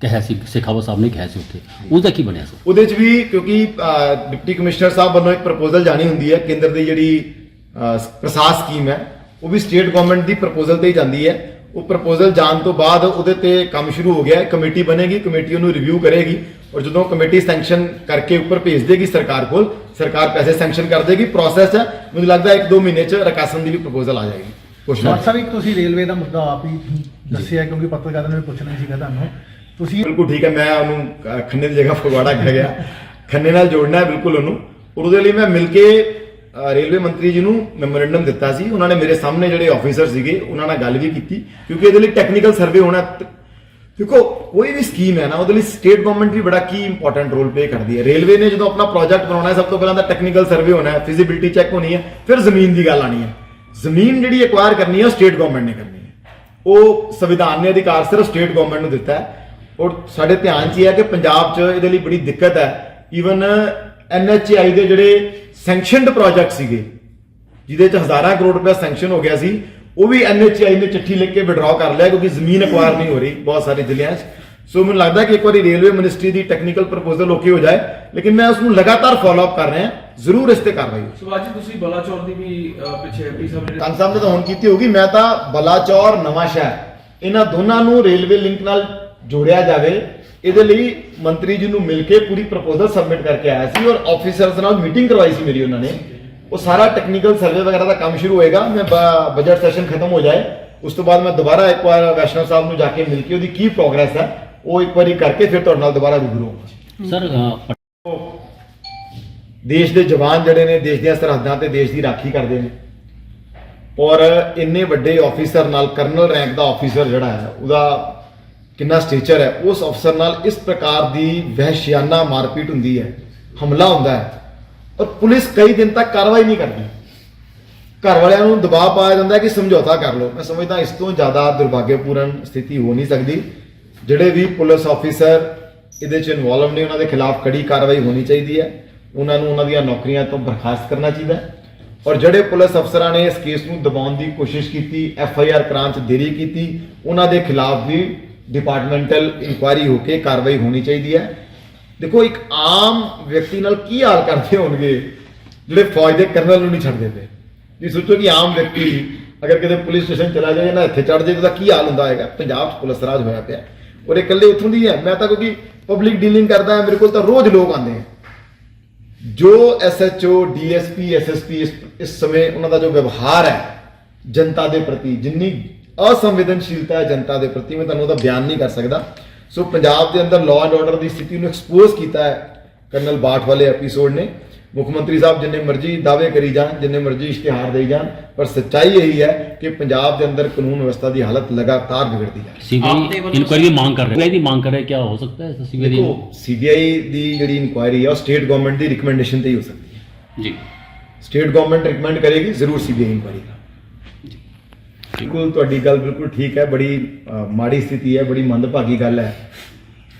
ਕਿਹਾ ਸੀ ਸਿਖਾਵਾ ਸਾਹਿਬ ਨੇ ਕਿਹਾ ਸੀ ਉੱਥੇ। ਉਹਦਾ ਕੀ ਬਣਿਆ ਸਰ ਉਹਦੇ 'ਚ ਵੀ ਕਿਉਂਕਿ ਡਿਪਟੀ ਕਮਿਸ਼ਨਰ ਸਾਹਿਬ ਵੱਲੋਂ ਇੱਕ ਪ੍ਰਪੋਜ਼ਲ ਜਾਣੀ ਹੁੰਦੀ ਹੈ ਕੇਂਦਰ ਦੀ ਜਿਹੜੀ ਅਹ, ਪ੍ਰਸਾਦ ਸਕੀਮ ਹੈ ਉਹ ਵੀ ਸਟੇਟ ਗਵਰਨਮੈਂਟ ਦੀ ਪ੍ਰਪੋਜ਼ਲ ਤੇ ਹੀ ਜਾਂਦੀ ਹੈ। ਉਹ ਪ੍ਰਪੋਜ਼ਲ ਜਾਣ ਤੋਂ ਬਾਅਦ ਉਹਦੇ ਤੇ ਕੰਮ ਸ਼ੁਰੂ ਹੋ ਗਿਆ ਕਮੇਟੀ ਬਣੇਗੀ ਕਮੇਟੀ ਉਹਨੂੰ ਰਿਵਿਊ ਕਰੇਗੀ ਔਰ ਜਦੋਂ ਕਮੇਟੀ ਸੈਂਕਸ਼ਨ ਕਰਕੇ ਉੱਪਰ ਭੇਜ ਦੇਗੀ ਸਰਕਾਰ ਕੋਲ ਸਰਕਾਰ ਪੈਸੇ ਸੈਂਕਸ਼ਨ ਕਰ ਦੇਗੀ ਪ੍ਰੋਸੈਸ ਹੈ। ਮੈਨੂੰ ਲੱਗਦਾ ਇੱਕ ਦੋ ਮਹੀਨੇ 'ਚ ਰਕਾਸਨ ਦੀ ਵੀ ਪ੍ਰਪੋਜ਼ਲ ਆ ਜਾਏਗੀ। ਸਰ ਸਾਹਿਬ ਇੱਕ ਤੁਸੀਂ ਰੇਲਵੇ ਦਾ ਮੁੱਦਾ ਆਪ ਹੀ ਦੱਸਿਆ ਕਿਉਂਕਿ ਪੱਤਰਕਾਰਾਂ ਨੇ ਪੁੱਛਣਾ ਸੀਗਾ ਤੁਹਾਨੂੰ। ਤੁਸੀਂ ਬਿਲਕੁਲ ਠੀਕ ਹੈ ਮੈਂ ਉਹਨੂੰ ਖੰਨੇ ਦੀ ਜਗ੍ਹਾ ਫਗਵਾੜਾ ਕਹਿ ਗਿਆ। ਖੰਨੇ ਨਾਲ ਜੋੜਨਾ ਹੈ ਬਿਲਕੁਲ ਉਹਨੂੰ। ਉਹਦੇ ਲਈ ਮੈਂ ਮਿਲ ਕੇ ਰੇਲਵੇ ਮੰਤਰੀ ਜੀ ਨੂੰ ਮੈਮੋਰੈਂਡਮ ਦਿੱਤਾ ਸੀ। ਉਹਨਾਂ ਨੇ ਮੇਰੇ ਸਾਹਮਣੇ ਜਿਹੜੇ ਆਫੀਸਰ ਸੀਗੇ ਉਹਨਾਂ ਨਾਲ ਗੱਲ ਵੀ ਕੀਤੀ। ਕਿਉਂਕਿ ਇਹਦੇ ਲਈ ਟੈਕਨੀਕਲ ਸਰਵੇ ਹੋਣਾ ਦੇਖੋ, ਕੋਈ ਵੀ ਸਕੀਮ ਹੈ ਨਾ, ਉਹਦੇ ਲਈ ਸਟੇਟ ਗਵਰਨਮੈਂਟ ਵੀ ਬੜਾ ਕੀ ਇੰਪੋਰਟੈਂਟ ਰੋਲ ਪਲੇ ਕਰਦੀ ਹੈ। ਰੇਲਵੇ ਨੇ ਜਦੋਂ ਆਪਣਾ ਪ੍ਰੋਜੈਕਟ ਬਣਾਉਣਾ ਹੈ, ਸਭ ਤੋਂ ਪਹਿਲਾਂ ਤਾਂ ਟੈਕਨੀਕਲ ਸਰਵੇ ਹੋਣਾ ਹੈ ਫਿਜ਼ੀਬਿਲਿਟੀ ਚੈੱਕ ਹੋਣੀ ਹੈ, ਫਿਰ ਜ਼ਮੀਨ ਦੀ ਗੱਲ ਆਣੀ ਹੈ। ਜ਼ਮੀਨ ਜਿਹੜੀ ਐਕਵਾਇਰ ਕਰਨੀ ਹੈ, ਉਹ ਸਟੇਟ ਗਵਰਨਮੈਂਟ ਨੇ ਕਰਨੀ ਹੈ। ਉਹ ਸੰਵਿਧਾਨ ਨੇ ਅਧਿਕਾਰ ਸਿਰਫ ਸਟੇਟ ਗਵਰਨਮੈਂਟ ਨੂੰ ਦਿੱਤਾ ਹੈ। ਔਰ ਸਾਡੇ ਧਿਆਨ 'ਚ ਇਹ ਹੈ ਕਿ ਪੰਜਾਬ 'ਚ ਇਹਦੇ ਲਈ ਬੜੀ ਦਿੱਕਤ ਹੈ। ਈਵਨ ਐਨਐਚਆਈ ਦੇ ਜਿਹੜੇ ਸੈਂਕਸ਼ਨਡ ਪ੍ਰੋਜੈਕਟ ਸੀਗੇ, ਜਿਹਦੇ 'ਚ ਹਜ਼ਾਰਾਂ ਕਰੋੜ ਰੁਪਏ ਸੈਂਕਸ਼ਨ ਹੋ ਗਿਆ ਸੀ ਉਹ ਵੀ ਐਨਐਚਆਈ ਨੇ ਚਿੱਠੀ ਲਿਖ ਕੇ ਵਿਡਰਾਅ ਕਰ ਲਿਆ ਕਿਉਂਕਿ ਜ਼ਮੀਨ ਐਕਵਾਇਰ ਨਹੀਂ ਹੋ ਰਹੀ ਬਹੁਤ ਸਾਰੇ ਜ਼ਿਲ੍ਹਿਆਂ 'ਚ। ਸੋ ਮੈਨੂੰ ਲੱਗਦਾ ਕਿ ਇੱਕ ਵਾਰੀ ਰੇਲਵੇ ਮਿਨਿਸਟਰੀ ਦੀ ਟੈਕਨੀਕਲ ਪ੍ਰਪੋਜ਼ਲ ਓਕੇ ਹੋ ਜਾਏ ਲੇਕਿਨ ਮੈਂ ਉਸ ਨੂੰ ਲਗਾਤਾਰ ਫਾਲੋ ਅਪ ਕਰ ਰਿਹਾ ਜ਼ਰੂਰ ਇਸ ਤੇ ਕਾਰਵਾਈ ਹੋਵੇ ਸੁਭਾਸ਼ ਜੀ ਤੁਸੀਂ ਬਲਾਚੌਰ ਦੀ ਵੀ ਪਿੱਛੇ ਐਮਪੀ ਸਾਹਿਬ ਨੇ ਕੰਨ ਸਾਹਿਬ ਨੇ ਤਾਂ ਹੁਣ ਕੀਤੀ ਹੋਗੀ ਮੈਂ ਤਾਂ ਬਲਾਚੌਰ ਨਵਾਂ ਸ਼ਹਿਰ ਇਹਨਾਂ ਦੋਨਾਂ ਨੂੰ ਰੇਲਵੇ ਲਿੰਕ ਨਾਲ ਜੋੜਿਆ ਜਾਵੇ ਇਹਦੇ ਲਈ ਮੰਤਰੀ ਜੀ ਨੂੰ ਮਿਲ ਕੇ ਪੂਰੀ ਪ੍ਰਪੋਜ਼ਲ ਸਬਮਿਟ ਕਰਕੇ ਆਇਆ ਸੀ ਔਰ ਆਫੀਸਰਸ ਨਾਲ ਮੀਟਿੰਗ ਕਰਵਾਈ ਸੀ ਮੇਰੀ ਉਹਨਾਂ ਨੇ। ਉਹ ਸਾਰਾ ਟੈਕਨੀਕਲ ਸਰਵੇ ਵਗੈਰਾ ਦਾ ਕੰਮ ਸ਼ੁਰੂ ਹੋਏਗਾ ਮੈਂ ਬਜਟ ਸੈਸ਼ਨ ਖਤਮ ਹੋ ਜਾਏ ਉਸ ਤੋਂ ਬਾਅਦ ਮੈਂ ਦੁਬਾਰਾ ਇੱਕ ਵਾਰ ਵੈਸ਼ਨਵ ਸਾਹਿਬ ਨੂੰ ਜਾ ਕੇ ਮਿਲ ਕੇ ਉਹਦੀ ਕੀ ਪ੍ਰੋਗਰੈਸ ਹੈ ਉਹ ਇੱਕ ਵਾਰੀ ਕਰਕੇ ਫਿਰ ਤੁਹਾਡੇ ਨਾਲ ਦੁਬਾਰਾ ਰੂਬਰੂ ਹੋਵਾਂਗਾ ਸਰ ਦੇਸ਼ ਦੇ ਜਵਾਨ ਜਿਹੜੇ ਨੇ ਦੇਸ਼ ਦੀਆਂ ਸਰਹੱਦਾਂ ਤੇ ਦੇਸ਼ ਦੀ ਰਾਖੀ ਕਰਦੇ ਨੇ ਔਰ ਇੰਨੇ ਵੱਡੇ ਆਫੀਸਰ ਨਾਲ ਕਰਨਲ ਰੈਂਕ ਦਾ ਆਫੀਸਰ ਜਿਹੜਾ ਹੈ ਉਹਦਾ ਕਿੰਨਾ ਸਟੇਚਰ ਹੈ ਉਸ ਅਫਸਰ ਨਾਲ ਇਸ ਪ੍ਰਕਾਰ ਦੀ ਵਹਿਸ਼ਿਆਨਾ ਮਾਰਪੀਟ ਹੁੰਦੀ ਹੈ ਹਮਲਾ ਹੁੰਦਾ ਹੈ ਔਰ ਪੁਲਿਸ ਕਈ ਦਿਨ ਤੱਕ ਕਾਰਵਾਈ ਨਹੀਂ ਕਰਦੀ। ਘਰ ਵਾਲਿਆਂ ਨੂੰ ਦਬਾਅ ਪਾਇਆ ਜਾਂਦਾ ਕਿ ਸਮਝੌਤਾ ਕਰ ਲਓ। ਮੈਂ ਸਮਝਦਾ ਇਸ ਤੋਂ ਜ਼ਿਆਦਾ ਦੁਰਭਾਗਿਆਪੂਰਨ ਸਥਿਤੀ ਹੋ ਨਹੀਂ ਸਕਦੀ। ਜਿਹੜੇ ਵੀ ਪੁਲਿਸ ਆਫੀਸਰ ਇਹਦੇ 'ਚ ਇਨਵੋਲਵ ਨੇ, ਉਹਨਾਂ ਦੇ ਖਿਲਾਫ ਕੜੀ ਕਾਰਵਾਈ ਹੋਣੀ ਚਾਹੀਦੀ ਹੈ। ਉਹਨਾਂ ਨੂੰ ਉਹਨਾਂ ਦੀਆਂ ਨੌਕਰੀਆਂ ਤੋਂ ਬਰਖਾਸਤ ਕਰਨਾ ਚਾਹੀਦਾ ਹੈ। ਔਰ ਜਿਹੜੇ ਪੁਲਿਸ ਅਫਸਰਾਂ ਨੇ ਇਸ ਕੇਸ ਨੂੰ ਦਬਾਉਣ ਦੀ ਕੋਸ਼ਿਸ਼ ਕੀਤੀ ਐਫ ਆਈ ਆਰ ਕਰਾਉਣ 'ਚ ਦੇਰੀ ਕੀਤੀ, ਉਹਨਾਂ ਦੇ ਖਿਲਾਫ ਵੀ ਡਿਪਾਰਟਮੈਂਟਲ ਇਨਕੁਆਇਰੀ ਹੋ ਕੇ ਕਾਰਵਾਈ ਹੋਣੀ ਚਾਹੀਦੀ ਹੈ। ਦੇਖੋ, ਇੱਕ ਆਮ ਵਿਅਕਤੀ ਨਾਲ ਕੀ ਹਾਲ ਕਰਦੇ ਹੋਣਗੇ, ਜਿਹੜੇ ਫੌਜ ਦੇ ਕਰਨਲ ਨੂੰ ਨਹੀਂ ਛੱਡਦੇ ਪਏ? ਜੀ ਸੋਚੋ ਕਿ ਆਮ ਵਿਅਕਤੀ ਅਗਰ ਕਿਤੇ ਪੁਲਿਸ ਸਟੇਸ਼ਨ ਚਲਾ ਜਾਏ ਨਾ ਇੱਥੇ ਚੜ ਜਾਏ, ਤਾਂ ਉਹਦਾ ਕੀ ਹਾਲ ਹੁੰਦਾ ਹੈਗਾ ਪੰਜਾਬ 'ਚ ਪੁਲਿਸ ਰਾਜ ਹੋਇਆ ਪਿਆ। ਔਰ ਇਹ ਇਕੱਲੇ ਉੱਥੋਂ ਦੀ ਹੈ। ਮੈਂ ਤਾਂ ਕਿਉਂਕਿ ਪਬਲਿਕ ਡੀਲਿੰਗ ਕਰਦਾ ਹਾਂ, ਮੇਰੇ ਕੋਲ ਤਾਂ ਰੋਜ਼ ਲੋਕ ਆਉਂਦੇ ਹੈ ਜੋ ਐਸਐਚਓ ਡੀਐਸਪੀ ਐਸਐਸਪੀ ਇਸ ਸਮੇਂ ਉਹਨਾਂ ਦਾ ਜੋ ਵਿਵਹਾਰ ਹੈ, ਜਨਤਾ ਦੇ ਪ੍ਰਤੀ, ਜਿੰਨੀ ਅਸੰਵੇਦਨਸ਼ੀਲਤਾ ਹੈ ਜਨਤਾ ਦੇ ਪ੍ਰਤੀ, ਮੈਂ ਤੁਹਾਨੂੰ ਉਹਦਾ ਬਿਆਨ ਨਹੀਂ ਕਰ ਸਕਦਾ। ਸੋ ਪੰਜਾਬ ਦੇ ਅੰਦਰ ਲਾਅ ਐਂਡ ਆਰਡਰ ਦੀ ਸਥਿਤੀ ਨੂੰ ਐਕਸਪੋਜ਼ ਕੀਤਾ ਹੈ ਕਰਨਲ ਬਾਠ ਵਾਲੇ ਐਪੀਸੋਡ ਨੇ। ਮੁੱਖ ਮੰਤਰੀ ਸਾਹਿਬ ਜਿੰਨੇ ਮਰਜ਼ੀ ਦਾਅਵੇ ਕਰੀ ਜਾਣ ਜਿੰਨੇ ਮਰਜ਼ੀ ਇਸ਼ਤਿਹਾਰ ਦੇਈ ਜਾਣ ਪਰ ਸੱਚਾਈ ਇਹੀ ਹੈ ਕਿ ਪੰਜਾਬ ਦੇ ਅੰਦਰ ਕਾਨੂੰਨ ਵਿਵਸਥਾ ਦੀ ਹਾਲਤ ਲਗਾਤਾਰ ਵਿਗੜਦੀ ਜਾ ਰਹੀ ਹੈ। ਸੀਬੀਆਈ ਇਨਕੁਆਇਰੀ ਦੀ ਮੰਗ ਕਰ ਰਿਹਾ ਹੈ। ਦੀ ਮੰਗ ਕਰ ਰਿਹਾ ਹੈ ਕੀ ਹੋ ਸਕਦਾ ਹੈ ਸੀਬੀਆਈ ਦੀ ਦੇਖੋ ਸੀਬੀਆਈ ਦੀ ਜਿਹੜੀ ਇਨਕੁਆਇਰੀ ਹੈ ਉਹ ਸਟੇਟ ਗਵਰਨਮੈਂਟ ਦੀ ਰਿਕਮੈਂਡੇਸ਼ਨ ਤੇ ਹੀ ਹੋ ਸਕਦੀ ਹੈ। ਜੀ। ਸਟੇਟ ਗਵਰਨਮੈਂਟ ਰਿਕਮੈਂਡ ਕਰੇਗੀ ਜ਼ਰੂਰ ਸੀਬੀਆਈ ਇਨਕੁਆਇਰੀ ਕਰਾ ਬਿਲਕੁਲ, ਤੁਹਾਡੀ ਗੱਲ ਬਿਲਕੁਲ ਠੀਕ ਹੈ, ਬੜੀ ਮਾੜੀ ਸਥਿਤੀ ਹੈ, ਬੜੀ ਮੰਦਭਾਗੀ ਗੱਲ ਹੈ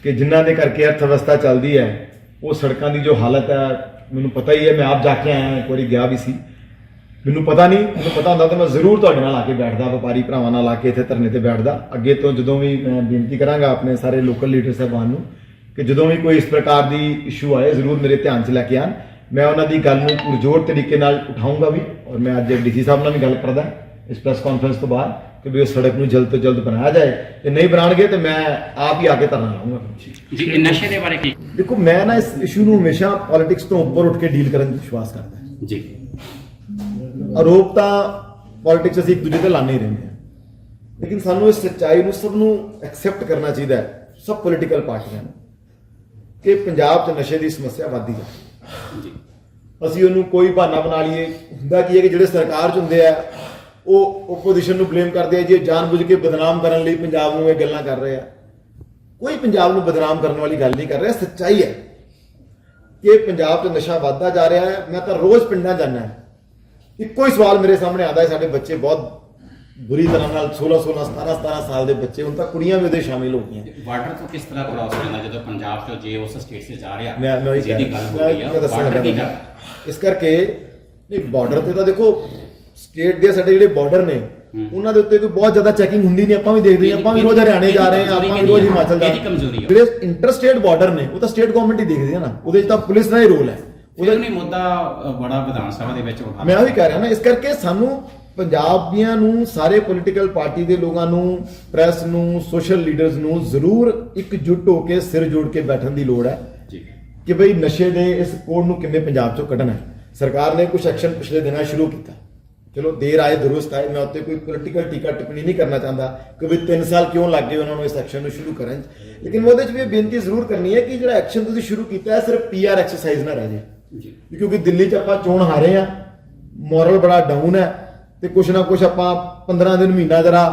ਕਿ ਜਿਨ੍ਹਾਂ ਦੇ ਕਰਕੇ ਅਰਥ ਵਿਵਸਥਾ ਚੱਲਦੀ ਹੈ, ਉਹ ਸੜਕਾਂ ਦੀ ਜੋ ਹਾਲਤ ਹੈ, ਮੈਨੂੰ ਪਤਾ ਹੀ ਹੈ, ਮੈਂ ਆਪ ਜਾ ਕੇ ਆਇਆ, ਇੱਕ ਵਾਰੀ ਗਿਆ ਵੀ ਸੀ। ਮੈਨੂੰ ਪਤਾ ਨਹੀਂ, ਮੈਨੂੰ ਪਤਾ ਹੁੰਦਾ ਤਾਂ ਮੈਂ ਜ਼ਰੂਰ ਤੁਹਾਡੇ ਨਾਲ ਆ ਕੇ ਬੈਠਦਾ, ਵਪਾਰੀ ਭਰਾਵਾਂ ਨਾਲ ਆ ਕੇ ਇੱਥੇ ਧਰਨੇ ਤੇ ਬੈਠਦਾ। ਅੱਗੇ ਤੋਂ ਜਦੋਂ ਵੀ ਮੈਂ ਬੇਨਤੀ ਕਰਾਂਗਾ ਆਪਣੇ ਸਾਰੇ ਲੋਕਲ ਲੀਡਰ ਸਾਹਿਬਾਨ ਨੂੰ ਕਿ ਜਦੋਂ ਵੀ ਕੋਈ ਇਸ ਪ੍ਰਕਾਰ ਦੀ ਇਸ਼ੂ ਆਏ, ਜ਼ਰੂਰ ਮੇਰੇ ਧਿਆਨ 'ਚ ਲੈ ਕੇ ਆਣ। ਮੈਂ ਉਹਨਾਂ ਦੀ ਗੱਲ ਨੂੰ ਪੁਰਜੋਰ ਤਰੀਕੇ ਨਾਲ ਉਠਾਊਂਗਾ ਵੀ ਔਰ ਮੈਂ ਅੱਜ ਡੀਸੀ ਸਾਹਿਬ ਨਾਲ ਵੀ ਗੱਲ ਕਰਦਾ। ਇਸ ਪ੍ਰੈਸ ਕਾਨਫਰੰਸ ਤੋਂ ਬਾਅਦ ਕਿ ਵੀ ਉਸ ਸੜਕ ਨੂੰ ਜਲਦ ਤੋਂ ਜਲਦ ਬਣਾਇਆ ਜਾਏ। ਜੇ ਨਹੀਂ ਬਣਾਉਣਗੇ ਤੇ ਮੈਂ ਆਪ ਹੀ ਆ ਕੇ ਧਰਨਾ ਲਾਉਂਗਾ ਜੀ ਇਹ ਨਸ਼ੇ ਦੇ ਬਾਰੇ ਕੀ? ਦੇਖੋ ਮੈਂ ਨਾ ਇਸ ਇਸ਼ੂ ਨੂੰ ਹਮੇਸ਼ਾ ਪੋਲਿਟਿਕਸ ਤੋਂ ਉੱਪਰ ਉੱਠ ਕੇ ਡੀਲ ਕਰਨ 'ਚ ਵਿਸ਼ਵਾਸ ਕਰਦਾ ਹਾਂ। ਜੀ। ਆਰੋਪ ਤਾਂ ਪੋਲਿਟਿਕਸ ਅਸੀਂ ਇੱਕ ਦੂਜੇ ਤੇ ਲਾਣੇ ਹੀ ਰਹਿੰਦੇ ਹਾਂ। ਲੇਕਿਨ ਸਾਨੂੰ ਇਸ ਸੱਚਾਈ ਨੂੰ ਸਭ ਨੂੰ ਐਕਸੈਪਟ ਕਰਨਾ ਚਾਹੀਦਾ ਹੈ ਸਭ ਪੋਲਿਟੀਕਲ ਪਾਰਟੀਆਂ ਨੂੰ ਕਿ ਪੰਜਾਬ 'ਚ ਨਸ਼ੇ ਦੀ ਸਮੱਸਿਆ ਵੱਧਦੀ ਹੈ। ਅਸੀਂ ਉਹਨੂੰ ਕੋਈ ਬਹਾਨਾ ਬਣਾ ਲਈਏ। ਹੁੰਦਾ ਕੀ ਹੈ ਕਿ ਜਿਹੜੇ ਸਰਕਾਰ 'ਚ ਹੁੰਦੇ ਆ ਉਹ ਓਪੋਜੀਸ਼ਨ ਨੂੰ ਬਲੇਮ ਕਰਦੇ ਆ ਜੀ ਇਹ ਜਾਣਬੁੱਝ ਕੇ ਬਦਨਾਮ ਕਰਨ ਲਈ ਪੰਜਾਬ ਨੂੰ ਇਹ ਗੱਲਾਂ ਕਰ ਰਹੇ ਆ। ਕੋਈ ਪੰਜਾਬ ਨੂੰ ਬਦਨਾਮ ਕਰਨ ਵਾਲੀ ਗੱਲ ਨਹੀਂ ਕਰ ਰਿਹਾ ਸੱਚਾਈ ਹੈ ਕਿ ਪੰਜਾਬ 'ਚ ਨਸ਼ਾ ਵੱਧਦਾ ਜਾ ਰਿਹਾ ਹੈ। ਮੈਂ ਤਾਂ ਰੋਜ਼ ਪਿੰਡਾਂ ਜਾਂਦਾ ਇੱਕੋ ਹੀ ਸਵਾਲ ਮੇਰੇ ਸਾਹਮਣੇ ਆਉਂਦਾ ਹੈ ਸਾਡੇ ਬੱਚੇ ਬਹੁਤ ਬੁਰੀ ਤਰ੍ਹਾਂ ਨਾਲ 16 16 17 17 ਸਾਲ ਦੇ ਬੱਚੇ ਹੁਣ ਤਾਂ ਕੁੜੀਆਂ ਵੀ ਉਹਦੇ ਸ਼ਾਮਿਲ ਹੋ ਗਈਆਂ। ਬਾਰਡਰ ਤੋਂ ਕਿਸ ਤਰ੍ਹਾਂ ਕ੍ਰਾਸ ਕਰਨਾ ਜਦੋਂ ਪੰਜਾਬ ਤੋਂ ਜੇ ਉਸ ਸਟੇਟ ਸੇ ਜਾ ਰਿਹਾ ਮੈਂ ਮੈਂ ਰਿਹਾ। ਗੱਲ ਮੈਂ ਰਹੀ ਕਰ ਇਸ ਕਰਕੇ ਨਹੀਂ ਬਾਰਡਰ ਤੇ ਤਾਂ ਦੇਖੋ ਸਟੇਟ ਦੇ ਸਾਡੇ ਜਿਹੜੇ ਬਾਰਡਰ ਨੇ ਉਹਨਾਂ ਦੇ ਉੱਤੇ ਕੋਈ ਬਹੁਤ ਜ਼ਿਆਦਾ ਚੈਕਿੰਗ ਹੁੰਦੀ ਨਹੀਂ ਆਪਾਂ ਵੀ ਦੇਖਦੇ ਹਾਂ ਆਪਾਂ ਵੀ ਰੋਜ਼ ਹਰਿਆਣੇ ਜਾ ਰਹੇ ਹਾਂ ਆਪਾਂ ਵੀ ਰੋਜ਼ ਹਿਮਾਚਲ ਜਾ ਕਮਜ਼ੋਰੀ ਹੈ। ਜਿਹੜੇ ਇੰਟਰ ਸਟੇਟ ਬਾਰਡਰ ਨੇ ਉਹ ਤਾਂ ਸਟੇਟ ਗਵਰਨਮੈਂਟ ਹੀ ਦੇਖਦੀ ਹੈ ਨਾ ਉਹਦੇ 'ਚ ਤਾਂ ਪੁਲਿਸ ਦਾ ਹੀ ਰੋਲ ਹੈ। ਉਹਦਾ ਨਹੀਂ ਮੁੱਦਾ ਬੜਾ ਵਿਧਾਨ ਸਭਾ ਦੇ ਵਿੱਚ ਉਠਾ ਮੈਂ ਉਹੀ ਕਹਿ ਰਿਹਾ ਨਾ ਇਸ ਕਰਕੇ ਸਾਨੂੰ ਪੰਜਾਬੀਆਂ ਨੂੰ ਸਾਰੇ ਪੋਲੀਟੀਕਲ ਪਾਰਟੀ ਦੇ ਲੋਕਾਂ ਨੂੰ ਪ੍ਰੈਸ ਨੂੰ ਸੋਸ਼ਲ ਲੀਡਰਸ ਨੂੰ ਜ਼ਰੂਰ ਇਕਜੁੱਟ ਹੋ ਕੇ ਸਿਰ ਜੋੜ ਕੇ ਬੈਠਣ ਦੀ ਲੋੜ ਹੈ ਜੀ। ਕਿ ਭਈ ਨਸ਼ੇ ਦੇ ਇਸ ਕੋਡ ਨੂੰ ਕਿਵੇਂ ਪੰਜਾਬ ਚੋਂ ਕੱਢਣਾ ਹੈ। ਸਰਕਾਰ ਨੇ ਕੁਝ ਐਕਸ਼ਨ ਪਿਛਲੇ ਦਿਨਾਂ ਸ਼ੁਰੂ ਕੀਤਾ। ਚਲੋ ਦੇਰ ਆਏ ਦਰੁਸਤ ਆਏ ਮੈਂ ਉੱਤੇ ਕੋਈ ਪੋਲੀਟੀਕਲ ਟੀਕਾ ਟਿੱਪਣੀ ਨਹੀਂ ਕਰਨਾ ਚਾਹੁੰਦਾ ਕਿ ਵੀ 3 ਸਾਲ ਕਿਉਂ ਲੱਗ ਗਏ ਉਹਨਾਂ ਨੂੰ ਇਸ ਐਕਸ਼ਨ ਨੂੰ ਸ਼ੁਰੂ ਕਰਨ 'ਚ। ਲੇਕਿਨ ਉਹਦੇ 'ਚ ਵੀ ਬੇਨਤੀ ਜ਼ਰੂਰ ਕਰਨੀ ਹੈ ਕਿ ਜਿਹੜਾ ਐਕਸ਼ਨ ਤੁਸੀਂ ਸ਼ੁਰੂ ਕੀਤਾ ਹੈ ਸਿਰਫ ਪੀਆਰ ਐਕਸਰਸਾਈਜ਼ ਨਾ ਰਹਿ ਜੀ। ਕਿਉਂਕਿ ਦਿੱਲੀ 'ਚ ਆਪਾਂ ਚੋਣ ਹਾਰੇ ਆ ਮੋਰਲ ਬੜਾ ਡਾਊਨ ਹੈ ਤੇ ਕੁਛ ਨਾ ਕੁਛ ਆਪਾਂ 15 ਦਿਨ ਮਹੀਨਾ ਜਰਾ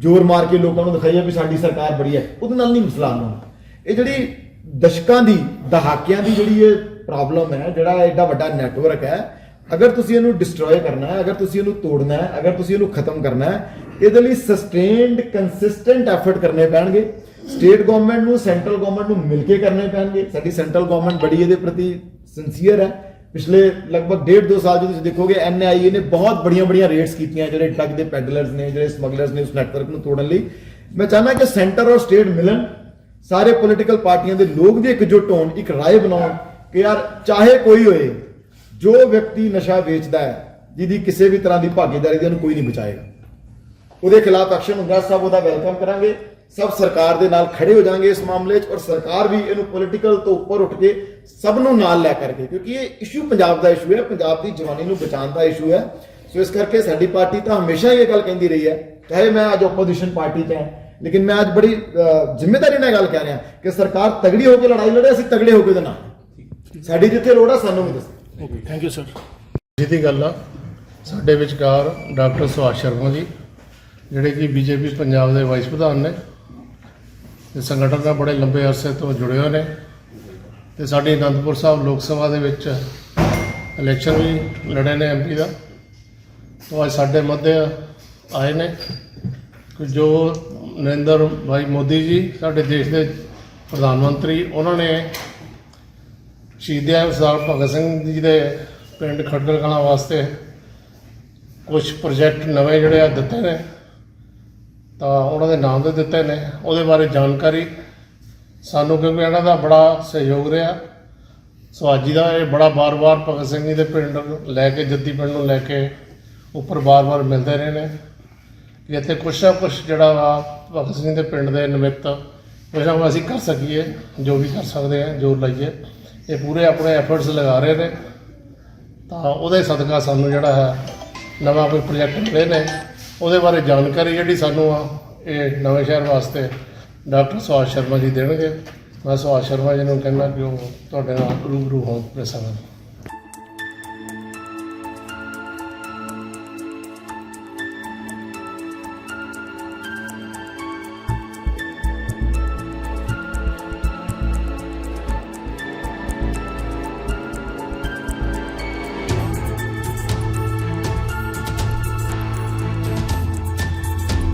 ਜ਼ੋਰ ਮਾਰ ਕੇ ਲੋਕਾਂ ਨੂੰ ਦਿਖਾਈਏ ਵੀ ਸਾਡੀ ਸਰਕਾਰ ਬੜੀ ਹੈ। ਉਹਦੇ ਨਾਲ ਨਹੀਂ ਮਸਲਾ ਹੋਣਾ ਇਹ ਜਿਹੜੀ ਦਸ਼ਕਾਂ ਦੀ ਦਹਾਕਿਆਂ ਦੀ ਜਿਹੜੀ ਇਹ ਪ੍ਰੋਬਲਮ ਹੈ ਜਿਹੜਾ ਐਡਾ ਵੱਡਾ ਨੈਟਵਰਕ ਹੈ ਅਗਰ ਤੁਸੀਂ ਇਹਨੂੰ ਡਿਸਟਰੋਏ ਕਰਨਾ ਹੈ, ਅਗਰ ਤੁਸੀਂ ਇਹਨੂੰ ਤੋੜਨਾ ਹੈ, ਅਗਰ ਤੁਸੀਂ ਇਹਨੂੰ ਖਤਮ ਕਰਨਾ ਹੈ, ਇਹਦੇ ਲਈ ਸਸਟੇਨਡ ਕੰਸਿਸਟੈਂਟ ਐਫਰਟ ਕਰਨੇ ਪੈਣਗੇ। ਸਟੇਟ ਗਵਰਨਮੈਂਟ ਨੂੰ ਸੈਂਟਰਲ ਗਵਰਨਮੈਂਟ ਨੂੰ ਮਿਲ ਕੇ ਕਰਨੇ ਪੈਣਗੇ। ਸਾਡੀ ਸੈਂਟਰਲ ਗਵਰਨਮੈਂਟ ਬੜੀ ਇਹਦੇ ਪ੍ਰਤੀ ਸਿੰਸੀਅਰ ਹੈ। ਪਿਛਲੇ ਲਗਭਗ ਡੇਢ ਦੋ ਸਾਲ ਜੋ ਤੁਸੀਂ ਦੇਖੋਗੇ ਐਨਆਈਏ ਨੇ ਬਹੁਤ ਬੜੀਆਂ ਬੜੀਆਂ ਰੇਡਸ ਕੀਤੀਆਂ, ਜਿਹੜੇ ਡਰੱਗ ਦੇ ਪੈਡਲਰਸ ਨੇ, ਜਿਹੜੇ ਸਮਗਲਰਸ ਨੇ ਉਸ ਨੈਟਵਰਕ ਨੂੰ ਤੋੜਨ ਲਈ। ਮੈਂ ਚਾਹੁੰਦਾ ਕਿ ਸੈਂਟਰ ਔਰ ਸਟੇਟ ਮਿਲਣ। ਸਾਰੇ ਪੋਲੀਟੀਕਲ ਪਾਰਟੀਆਂ ਦੇ ਲੋਕ ਵੀ ਇਕਜੁੱਟ ਹੋਣ, ਇੱਕ ਰਾਏ ਬਣਾਉਣ ਕਿ ਯਾਰ ਚਾਹੇ ਕੋਈ ਹੋਏ ਜੋ ਵਿਅਕਤੀ ਨਸ਼ਾ ਵੇਚਦਾ ਹੈ ਜਿਹਦੀ ਕਿਸੇ ਵੀ ਤਰ੍ਹਾਂ ਦੀ ਭਾਗੀਦਾਰੀ ਦੀ ਉਹਨੂੰ ਕੋਈ ਨਹੀਂ ਬਚਾਏਗਾ। ਉਹਦੇ ਖਿਲਾਫ ਐਕਸ਼ਨ ਹੁੰਦਾ ਸਭ ਉਹਦਾ ਵੈਲਕਮ ਕਰਾਂਗੇ। ਸਭ ਸਰਕਾਰ ਦੇ ਨਾਲ ਖੜੇ ਹੋ ਜਾਾਂਗੇ ਇਸ ਮਾਮਲੇ 'ਚ ਔਰ ਸਰਕਾਰ ਵੀ ਇਹਨੂੰ ਪੋਲੀਟੀਕਲ ਤੋਂ ਉੱਪਰ ਉੱਠ ਕੇ ਸਭ ਨੂੰ ਨਾਲ ਲੈ ਕਰਕੇ ਕਿਉਂਕਿ ਇਹ ਇਸ਼ੂ ਪੰਜਾਬ ਦਾ ਇਸ਼ੂ ਹੈ ਪੰਜਾਬ ਦੀ ਜਵਾਨੀ ਨੂੰ ਬਚਾਉਣ ਦਾ ਇਸ਼ੂ ਹੈ। ਸੋ ਇਸ ਕਰਕੇ ਸਾਡੀ ਪਾਰਟੀ ਤਾਂ ਹਮੇਸ਼ਾ ਹੀ ਇਹ ਗੱਲ ਕਹਿੰਦੀ ਰਹੀ ਹੈ ਚਾਹੇ ਮੈਂ ਅੱਜ ਆਪੋਜੀਸ਼ਨ ਪਾਰਟੀ 'ਚ ਹਾਂ ਲੇਕਿਨ ਮੈਂ ਅੱਜ ਬੜੀ ਅਹ, ਜ਼ਿੰਮੇਵਾਰੀ ਨਾਲ ਗੱਲ ਕਰ ਰਿਹਾ ਕਿ ਸਰਕਾਰ ਤਗੜੀ ਹੋ ਕੇ ਲੜਾਈ ਲੜੇ ਅਸੀਂ ਤਗੜੇ ਹੋ ਕੇ ਉਹਦੇ ਨਾਲ। ਸਾਡੀ ਜਿੱਥੇ ਲੋੜ ਆ ਸਾਨੂੰ ਵੀ ਦੱਸੋ। ਓਕੇ ਥੈਂਕ ਯੂ ਸਰ ਜਿਹਦੀ ਗੱਲ ਆ, ਸਾਡੇ ਵਿਚਕਾਰ ਡਾਕਟਰ ਸੁਭਾਸ਼ ਸ਼ਰਮਾ ਜੀ, ਜਿਹੜੇ ਕਿ ਬੀਜੇਪੀ ਪੰਜਾਬ ਦੇ ਵਾਈਸ ਪ੍ਰਧਾਨ ਨੇ, ਤੇ ਸੰਗਠਨ ਨਾਲ ਬੜੇ ਲੰਬੇ ਅਰਸੇ ਤੋਂ ਜੁੜੇ ਹੋਏ ਨੇ, ਤੇ ਸਾਡੇ ਅਨੰਦਪੁਰ ਸਾਹਿਬ ਲੋਕ ਸਭਾ ਦੇ ਵਿੱਚ ਇਲੈਕਸ਼ਨ ਵੀ ਲੜੇ ਨੇ ਐਮਪੀ ਦਾ, ਤੋਂ ਅੱਜ ਸਾਡੇ ਮੱਧੇ ਆਏ ਨੇ ਜੋ ਨਰਿੰਦਰ ਭਾਈ ਮੋਦੀ ਜੀ ਸਾਡੇ ਦੇਸ਼ ਦੇ ਪ੍ਰਧਾਨ ਮੰਤਰੀ, ਉਹਨਾਂ ਨੇ ਸ਼ਹੀਦਿਆ ਸਰਦਾਰ ਭਗਤ ਸਿੰਘ ਜੀ ਦੇ ਪਿੰਡ ਖੜਗੜ ਕਲਾਂ ਵਾਸਤੇ ਕੁਝ ਪ੍ਰੋਜੈਕਟ ਨਵੇਂ ਜਿਹੜੇ ਆ ਦਿੱਤੇ ਨੇ। ਤਾਂ ਉਹਨਾਂ ਦੇ ਨਾਮ ਦੇ ਦਿੱਤੇ ਨੇ। ਉਹਦੇ ਬਾਰੇ ਜਾਣਕਾਰੀ ਸਾਨੂੰ, ਕਿਉਂਕਿ ਇਹਨਾਂ ਦਾ ਬੜਾ ਸਹਿਯੋਗ ਰਿਹਾ। ਸਵਾਜੀ ਦਾ ਇਹ ਬੜਾ ਬਾਰ-ਬਾਰ ਭਗਤ ਸਿੰਘ ਜੀ ਦੇ ਪਿੰਡ ਲੈ ਕੇ, ਜੱਦੀ ਪਿੰਡ ਨੂੰ ਲੈ ਕੇ ਉੱਪਰ ਬਾਰ-ਬਾਰ ਮਿਲਦੇ ਰਹੇ ਨੇ। ਕਿ ਇੱਥੇ ਕੁਛ ਨਾ ਕੁਛ ਜਿਹੜਾ ਵਾ ਭਗਤ ਸਿੰਘ ਦੇ ਪਿੰਡ ਦੇ ਨਿਮਿਤ ਕੁਛ ਨਾ ਕੁਛ ਅਸੀਂ ਕਰ ਸਕੀਏ, ਜੋ ਵੀ ਕਰ ਸਕਦੇ ਹਾਂ ਜੋਰ ਲਾਈਏ। ਇਹ ਪੂਰੇ ਆਪਣੇ ਐਫਰਟਸ ਲਗਾ ਰਹੇ ਨੇ। ਤਾਂ ਉਹਦੇ ਸਦਕਾ ਸਾਨੂੰ ਜਿਹੜਾ ਹੈ, ਨਵਾਂ ਕੋਈ ਪ੍ਰੋਜੈਕਟ ਮਿਲੇ ਨੇ। ਉਹਦੇ ਬਾਰੇ ਜਾਣਕਾਰੀ ਜਿਹੜੀ ਸਾਨੂੰ ਆ, ਇਹ ਨਵੇਂ ਸ਼ਹਿਰ ਵਾਸਤੇ ਡਾਕਟਰ ਸੁਭਾਸ਼ ਸ਼ਰਮਾ ਜੀ ਦੇਣਗੇ। ਮੈਂ ਸੁਭਾਸ਼ ਸ਼ਰਮਾ ਜੀ ਨੂੰ ਕਹਿੰਦਾ ਕਿ ਉਹ ਤੁਹਾਡੇ ਨਾਲ ਰੂਬਰੂ ਹੋਣ ਪ੍ਰੈਸਾਂ